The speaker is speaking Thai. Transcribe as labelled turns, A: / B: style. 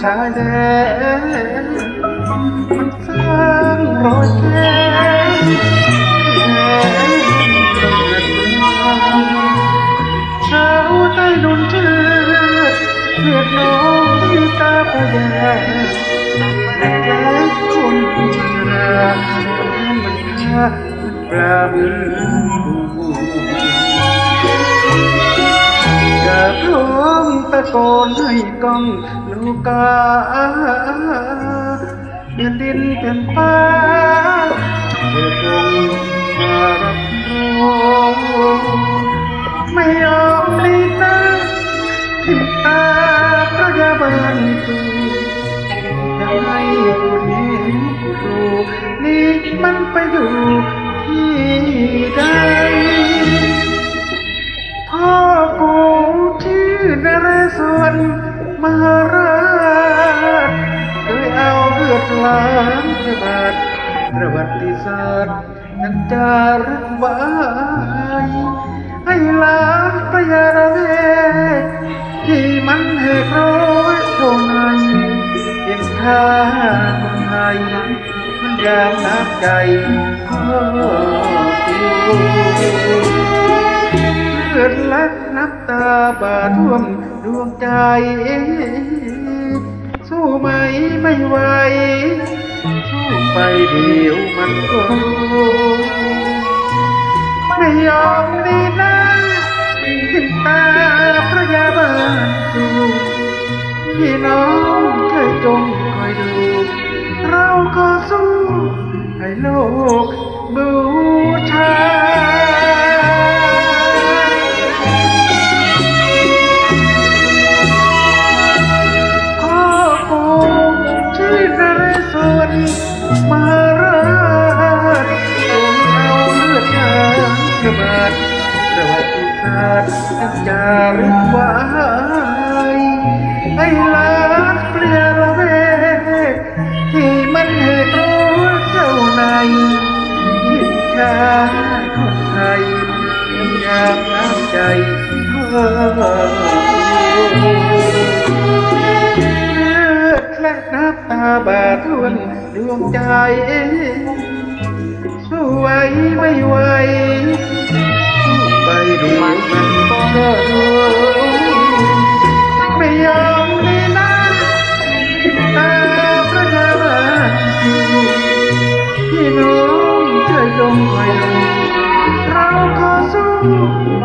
A: ชายแดนมันสร้างรอยแค้ ตาพยาและแก้คนรามันฆ่ามันปราบืนอย่าพร้อมตะโกนให้กองลูกาเดือนดินเป็นฟ้าเดือดลงมารับรู้ไม่ยอมหลีกหน้าทิมตา พระยาบาลตูจะให้คนนี้ครูนี่มันไปอยู่ที่ใดพ่อกูชื่อนเรศวรมหาราชเคยเอาเลือดล้างพระบาทประวัติศาสตร์นั้นจารึกไว้ให้ล้างพระยาระเวกที่มันเหตุร้อาคนไทย มันยามน้ำใจพ่อกูเลือดและน้ำตาบาท่วมดวงใจ สู้ไหมไม่ไหว สู้ไปเดียวมันก็ไม่ยอมดีนะทิ้งตาพระยาบาลดูพี่น้องเคยจง ดู เราก็สู้ ให้โลกบูชาพ่อกูชื่อนเรศวรมหาราชทรงเอาเลือดยางกระบาดประวัติศาสตร์จารึกไว้ ชาคนไทยยังอยากน้ำใจเลือและน้ำตาบาดทวนดวงใจสู้ไม่ไหวสู้ไปดูมันก็รู้ไม่ยอมเลยนะตาพระยาบาลพี่น้ เราก็สู้